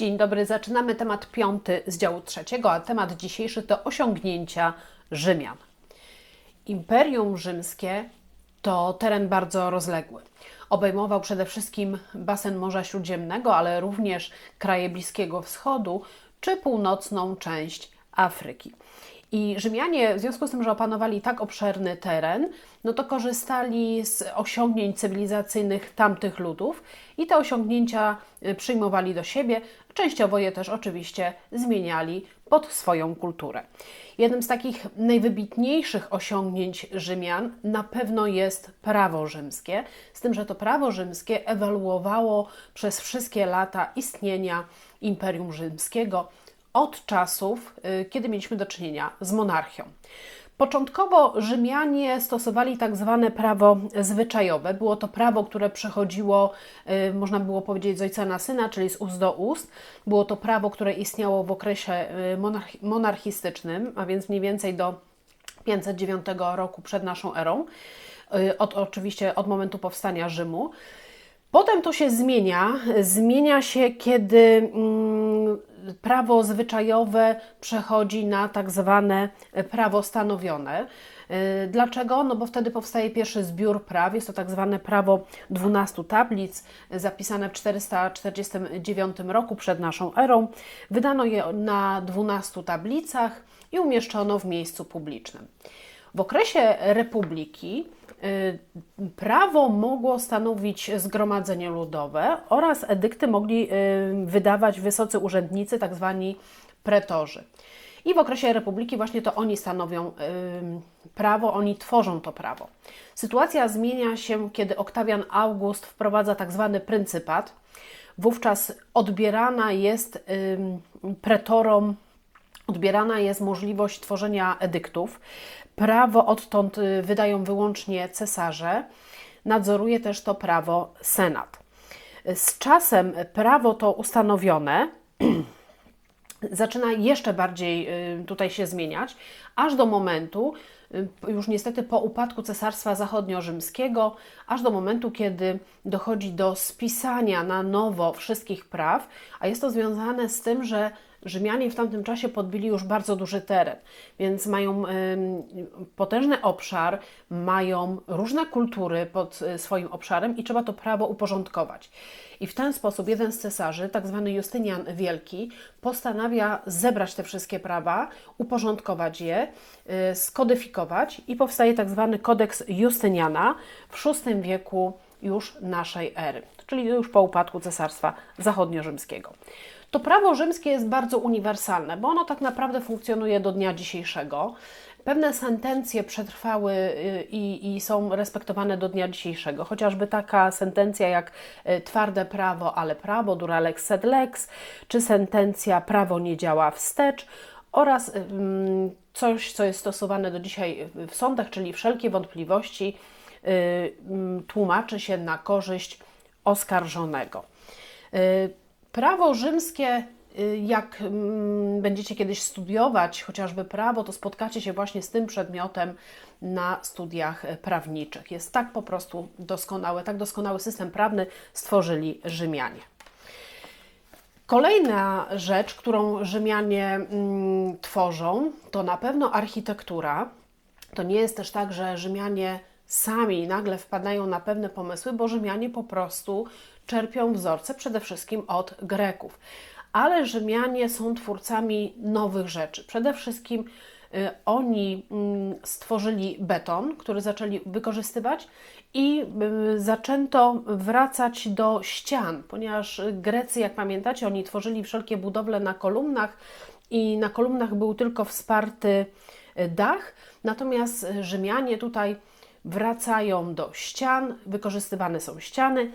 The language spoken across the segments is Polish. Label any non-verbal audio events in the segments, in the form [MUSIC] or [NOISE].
Dzień dobry, zaczynamy temat piąty z działu trzeciego, a temat dzisiejszy to osiągnięcia Rzymian. Imperium Rzymskie to teren bardzo rozległy. Obejmował przede wszystkim basen Morza Śródziemnego, ale również kraje Bliskiego Wschodu czy północną część Afryki. I Rzymianie, w związku z tym, że opanowali tak obszerny teren, no to korzystali z osiągnięć cywilizacyjnych tamtych ludów i te osiągnięcia y, przyjmowali do siebie, częściowo je też oczywiście zmieniali pod swoją kulturę. Jednym z takich najwybitniejszych osiągnięć Rzymian na pewno jest prawo rzymskie, z tym, że to prawo rzymskie ewaluowało przez wszystkie lata istnienia Imperium Rzymskiego od czasów, y, kiedy mieliśmy do czynienia z monarchią. Początkowo Rzymianie stosowali tak zwane prawo zwyczajowe. Było to prawo, które przechodziło, y, można było powiedzieć, z ojca na syna, czyli z ust do ust. Było to prawo, które istniało w okresie y, monarchistycznym, a więc mniej więcej do 509 roku przed naszą erą, od, oczywiście od momentu powstania Rzymu. Potem to się zmienia. Zmienia się, kiedy mm, prawo zwyczajowe przechodzi na tak zwane prawo stanowione. Y, dlaczego? No bo wtedy powstaje pierwszy zbiór praw, jest to tak zwane prawo 12 tablic, zapisane w 449 roku przed naszą erą. Wydano je na 12 tablicach i umieszczono w miejscu publicznym. W okresie republiki y, prawo mogło stanowić zgromadzenie ludowe oraz edykty mogli y, wydawać wysocy urzędnicy, tak zwani pretorzy. I w okresie republiki właśnie to oni stanowią y, prawo, oni tworzą to prawo. Sytuacja zmienia się, kiedy Oktawian August wprowadza tak zwany pryncypat. Wówczas odbierana jest pretorom odbierana jest możliwość tworzenia edyktów. Prawo odtąd y, wydają wyłącznie cesarze, nadzoruje też to prawo senat. Z czasem prawo to ustanowione [CLEARS THROAT] zaczyna jeszcze bardziej y, tutaj się zmieniać, aż do momentu, y, już niestety po upadku Cesarstwa Zachodnio-Rzymskiego, aż do momentu, kiedy dochodzi do spisania na nowo wszystkich praw, a jest to związane z tym, że Rzymianie w tamtym czasie podbili już bardzo duży teren, więc mają potężny obszar, mają różne kultury pod e, swoim obszarem i trzeba to prawo uporządkować. I w ten sposób jeden z cesarzy, tak zwany Justynian Wielki, postanawia zebrać te wszystkie prawa, uporządkować je, e, skodyfikować i powstaje tak zwany kodeks Justyniana w VI wieku już naszej ery, czyli już po upadku Cesarstwa Zachodnio-Rzymskiego to prawo rzymskie jest bardzo uniwersalne, bo ono tak naprawdę funkcjonuje do dnia dzisiejszego. Pewne sentencje przetrwały y, i, i, są respektowane do dnia dzisiejszego, chociażby taka sentencja jak y, twarde prawo, ale prawo, dura lex sed lex, czy sentencja prawo nie działa wstecz oraz coś, co jest stosowane do dzisiaj w sądach, czyli wszelkie wątpliwości y, tłumaczy się na korzyść oskarżonego. Prawo rzymskie, y, jak mm, będziecie kiedyś studiować chociażby prawo, to spotkacie się właśnie z tym przedmiotem na studiach prawniczych. Jest tak po prostu doskonały, tak doskonały system prawny stworzyli Rzymianie. Kolejna rzecz, którą Rzymianie mm, tworzą, to na pewno architektura. To nie jest też tak, że Rzymianie sami nagle wpadają na pewne pomysły, bo Rzymianie po prostu czerpią wzorce przede wszystkim od Greków. Ale Rzymianie są twórcami nowych rzeczy. Przede wszystkim y, oni mm, stworzyli beton, który zaczęli wykorzystywać i y, zaczęto wracać do ścian, ponieważ Grecy, jak pamiętacie, oni tworzyli wszelkie budowle na kolumnach i na kolumnach był tylko wsparty y, dach, natomiast Rzymianie tutaj wracają do ścian, wykorzystywane są ściany.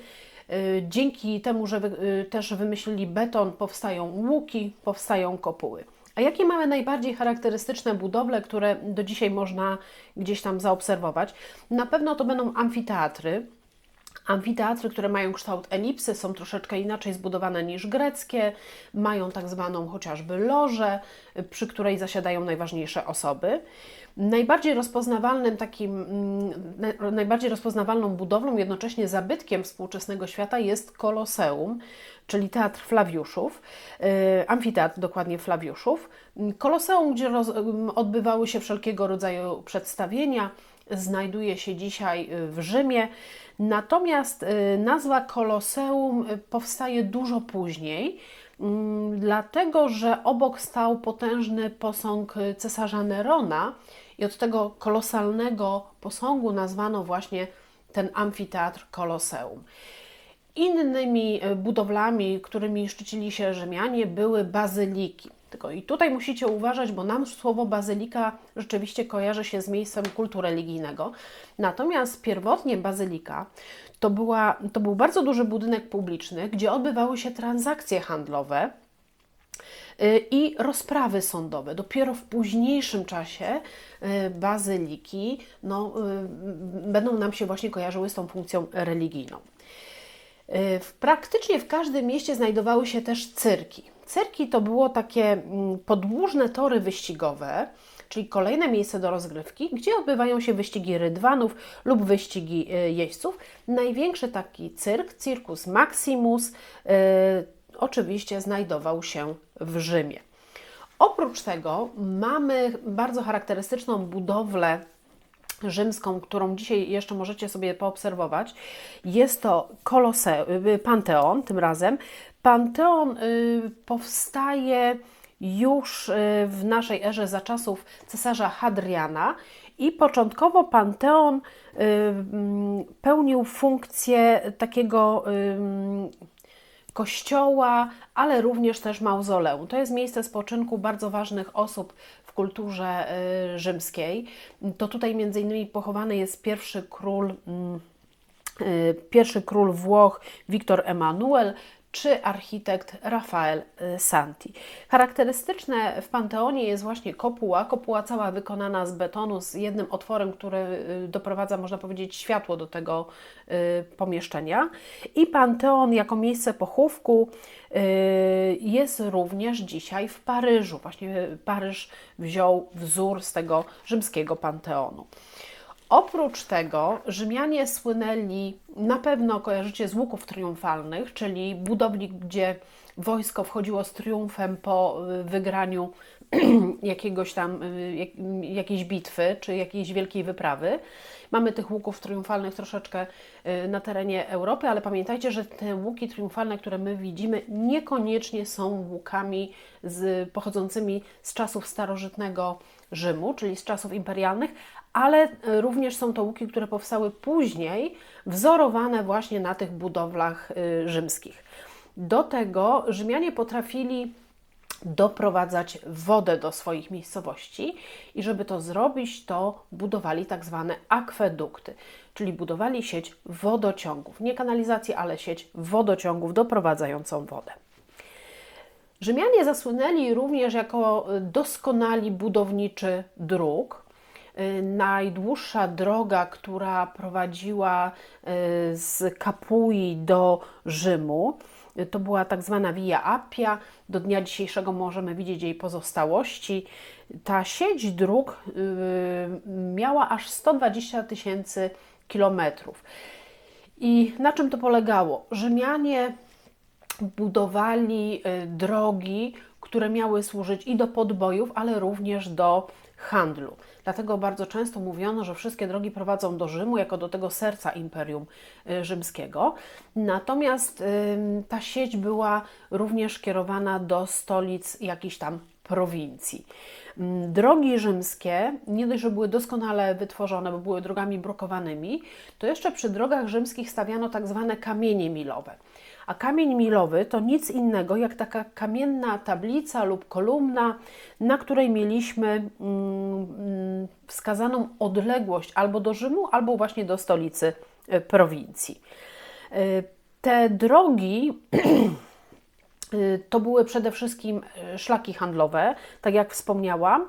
Y, dzięki temu, że y, też wymyślili beton, powstają łuki, powstają kopuły. A jakie mamy najbardziej charakterystyczne budowle, które do dzisiaj można gdzieś tam zaobserwować? Na pewno to będą amfiteatry. Amfiteatry, które mają kształt elipsy, są troszeczkę inaczej zbudowane niż greckie, mają tak zwaną chociażby lożę, przy której zasiadają najważniejsze osoby. Najbardziej rozpoznawalnym takim, mm, najbardziej rozpoznawalną budowlą, jednocześnie zabytkiem współczesnego świata jest Koloseum, czyli Teatr Flawiuszów, y, amfiteatr dokładnie Flawiuszów, Koloseum, gdzie roz, odbywały się wszelkiego rodzaju przedstawienia, znajduje się dzisiaj w Rzymie. Natomiast nazwa Koloseum powstaje dużo później, dlatego że obok stał potężny posąg cesarza Nerona i od tego kolosalnego posągu nazwano właśnie ten amfiteatr Koloseum. Innymi budowlami, którymi szczycili się Rzymianie, były bazyliki. I tutaj musicie uważać, bo nam słowo bazylika rzeczywiście kojarzy się z miejscem kultu religijnego. Natomiast pierwotnie bazylika to, była, to był bardzo duży budynek publiczny, gdzie odbywały się transakcje handlowe Y, i rozprawy sądowe. Dopiero w późniejszym czasie y, bazyliki no, y, będą nam się właśnie kojarzyły z tą funkcją religijną. W, praktycznie w każdym mieście znajdowały się też cyrki. Cyrki to było takie mm, podłużne tory wyścigowe, czyli kolejne miejsce do rozgrywki, gdzie odbywają się wyścigi rydwanów lub wyścigi jeźdźców. Największy taki cyrk, Circus Maximus, oczywiście znajdował się w Rzymie. Oprócz tego mamy bardzo charakterystyczną budowlę rzymską, którą dzisiaj jeszcze możecie sobie poobserwować. Jest to Kolose, y, Panteon tym razem. Panteon y, powstaje już y, w naszej erze za czasów cesarza Hadriana i początkowo Panteon mm, pełnił funkcję takiego kościoła, ale również też mauzoleum. To jest miejsce spoczynku bardzo ważnych osób w kulturze y, rzymskiej. To tutaj między innymi pochowany jest pierwszy król mm, y, pierwszy król Włoch Wiktor Emanuel, czy architekt Rafael y, Santi. Charakterystyczne w Panteonie jest właśnie kopuła, kopuła cała wykonana z betonu, z jednym otworem, który y, doprowadza, można powiedzieć, światło do tego y, pomieszczenia. I Panteon jako miejsce pochówku jest również dzisiaj w Paryżu. Właśnie Paryż wziął wzór z tego rzymskiego Panteonu. Oprócz tego Rzymianie słynęli, na pewno kojarzycie z łuków triumfalnych, czyli budowli, gdzie wojsko wchodziło z triumfem po y, wygraniu [CLEARS THROAT] jakiegoś tam, y, jakiejś bitwy czy jakiejś wielkiej wyprawy. Mamy tych łuków triumfalnych troszeczkę y, na terenie Europy, ale pamiętajcie, że te łuki triumfalne, które my widzimy, niekoniecznie są łukami z, pochodzącymi z czasów starożytnego Rzymu, czyli z czasów imperialnych, ale również są to łuki, które powstały później, wzorowane właśnie na tych budowlach y, rzymskich. Do tego Rzymianie potrafili doprowadzać wodę do swoich miejscowości i żeby to zrobić, to budowali tak zwane akwedukty, czyli budowali sieć wodociągów, nie kanalizacji, ale sieć wodociągów doprowadzającą wodę. Rzymianie zasłynęli również jako doskonali budowniczy dróg, najdłuższa droga, która prowadziła y, z Kapui do Rzymu, y, to była tak zwana Via Appia. Do dnia dzisiejszego możemy widzieć jej pozostałości. Ta sieć dróg miała aż 120 tysięcy kilometrów. I na czym to polegało? Rzymianie budowali drogi, które miały służyć i do podbojów, ale również do handlu. Dlatego bardzo często mówiono, że wszystkie drogi prowadzą do Rzymu, jako do tego serca Imperium y, Rzymskiego. Natomiast ta sieć była również kierowana do stolic jakichś tam prowincji. Drogi rzymskie, nie dość, że były doskonale wytworzone, bo były drogami brokowanymi, to jeszcze przy drogach rzymskich stawiano tak zwane kamienie milowe. A kamień milowy to nic innego jak taka kamienna tablica lub kolumna, na której mieliśmy mm, wskazaną odległość albo do Rzymu, albo właśnie do stolicy e, prowincji. E, te drogi [CLEARS THROAT] e, to były przede wszystkim szlaki handlowe, tak jak wspomniałam,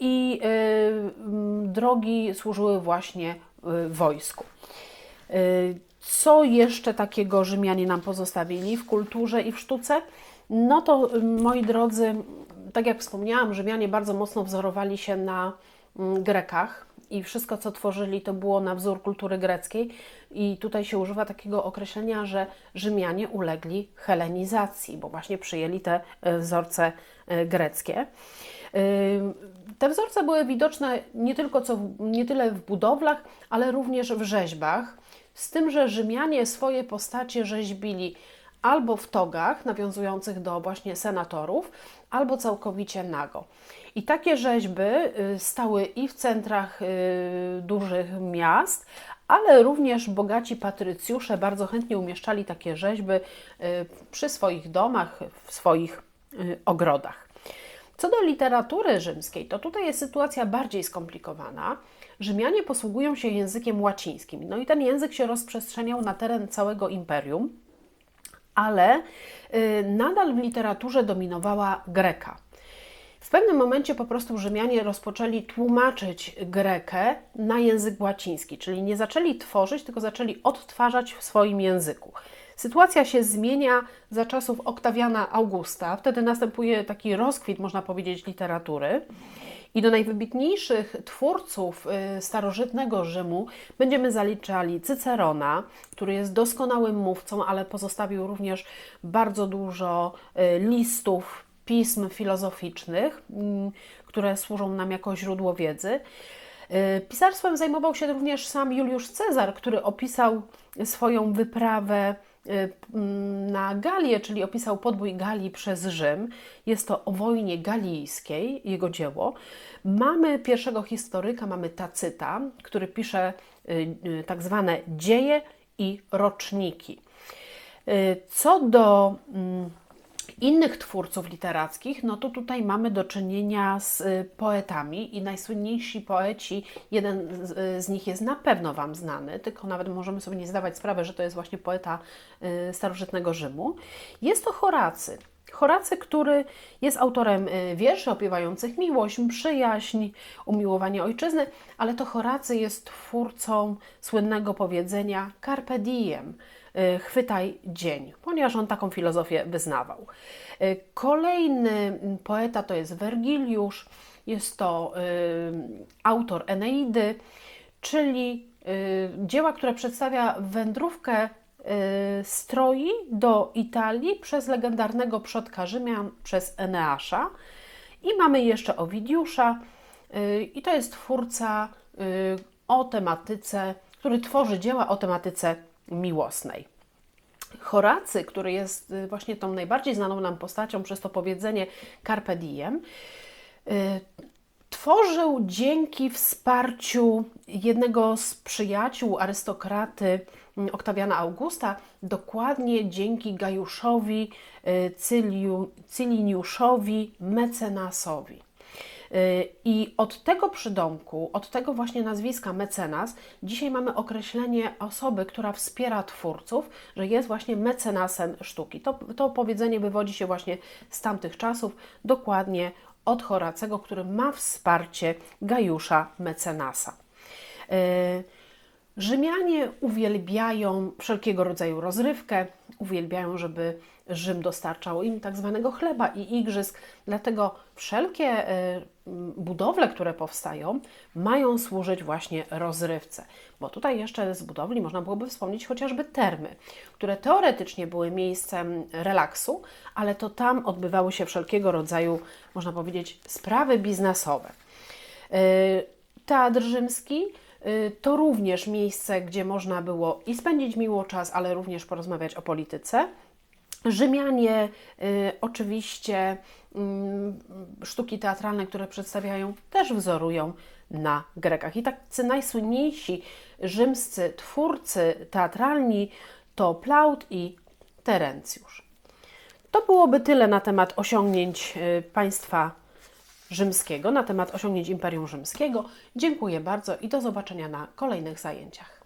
i drogi służyły właśnie wojsku. Co jeszcze takiego Rzymianie nam pozostawili w kulturze i w sztuce? No to moi drodzy, tak jak wspomniałam, Rzymianie bardzo mocno wzorowali się na mm, Grekach i wszystko, co tworzyli, to było na wzór kultury greckiej. I tutaj się używa takiego określenia, że Rzymianie ulegli helenizacji, bo właśnie przyjęli te e, wzorce e, greckie. Te wzorce były widoczne nie tylko co, nie tyle w budowlach, ale również w rzeźbach, z tym, że Rzymianie swoje postacie rzeźbili albo w togach nawiązujących do właśnie senatorów, albo całkowicie nago. I takie rzeźby y, stały i w centrach y, dużych miast, ale również bogaci patrycjusze bardzo chętnie umieszczali takie rzeźby y, przy swoich domach, w swoich ogrodach. Co do literatury rzymskiej, to tutaj jest sytuacja bardziej skomplikowana. Rzymianie posługują się językiem łacińskim, no i ten język się rozprzestrzeniał na teren całego imperium, ale nadal w literaturze dominowała greka. W pewnym momencie po prostu Rzymianie rozpoczęli tłumaczyć grekę na język łaciński, czyli nie zaczęli tworzyć, tylko zaczęli odtwarzać w swoim języku. Sytuacja się zmienia za czasów Oktawiana Augusta. Wtedy następuje taki rozkwit, można powiedzieć, literatury. I do najwybitniejszych twórców y, starożytnego Rzymu będziemy zaliczali Cycerona, który jest doskonałym mówcą, ale pozostawił również bardzo dużo y, listów, pism filozoficznych, mm, które służą nam jako źródło wiedzy. Y, pisarstwem zajmował się również sam Juliusz Cezar, który opisał swoją wyprawę na Galię, czyli opisał podbój Galii przez Rzym. Jest to o wojnie galijskiej, jego dzieło. Mamy pierwszego historyka, mamy Tacyta, który pisze y, tak zwane dzieje i roczniki. Co do mm, innych twórców literackich, no to tutaj mamy do czynienia z y, poetami i najsłynniejsi poeci, jeden z, z, nich jest na pewno Wam znany, tylko nawet możemy sobie nie zdawać sprawy, że to jest właśnie poeta y, starożytnego Rzymu. Jest to Horacy. Horacy, który jest autorem y, wierszy opiewających miłość, przyjaźń, umiłowanie ojczyzny, ale to Horacy jest twórcą słynnego powiedzenia Carpe diem, Y, chwytaj dzień, ponieważ on taką filozofię wyznawał. Y, kolejny poeta to jest Wergiliusz, jest to autor Eneidy, czyli dzieła, które przedstawia wędrówkę stroi do Italii przez legendarnego przodka Rzymian, przez Eneasza. I mamy jeszcze Owidiusza, i to jest twórca o tematyce, który tworzy dzieła o tematyce miłosnej. Horacy, który jest y, właśnie tą najbardziej znaną nam postacią przez to powiedzenie Carpe Diem, y, tworzył dzięki wsparciu jednego z przyjaciół arystokraty Oktawiana Augusta, dokładnie dzięki Gajuszowi y, Cyliniuszowi Mecenasowi. I od tego przydomku, od tego właśnie nazwiska mecenas, dzisiaj mamy określenie osoby, która wspiera twórców, że jest właśnie mecenasem sztuki. To, to powiedzenie wywodzi się właśnie z tamtych czasów, dokładnie od Horacego, który ma wsparcie Gajusza mecenasa. Yy, Rzymianie uwielbiają wszelkiego rodzaju rozrywkę, uwielbiają, żeby Rzym dostarczał im tak zwanego chleba i igrzysk, dlatego wszelkie e, budowle, które powstają, mają służyć właśnie rozrywce. Bo tutaj jeszcze z budowli można byłoby wspomnieć chociażby termy, które teoretycznie były miejscem relaksu, ale to tam odbywały się wszelkiego rodzaju, można powiedzieć, sprawy biznesowe. E, Teatr rzymski to również miejsce, gdzie można było i spędzić miło czas, ale również porozmawiać o polityce. Rzymianie y, oczywiście y, sztuki teatralne, które przedstawiają, też wzorują na Grekach. I tacy najsłynniejsi rzymscy twórcy teatralni to Plaut i Terencjusz. To byłoby tyle na temat osiągnięć y, państwa rzymskiego, na temat osiągnięć Imperium Rzymskiego. Dziękuję bardzo i do zobaczenia na kolejnych zajęciach.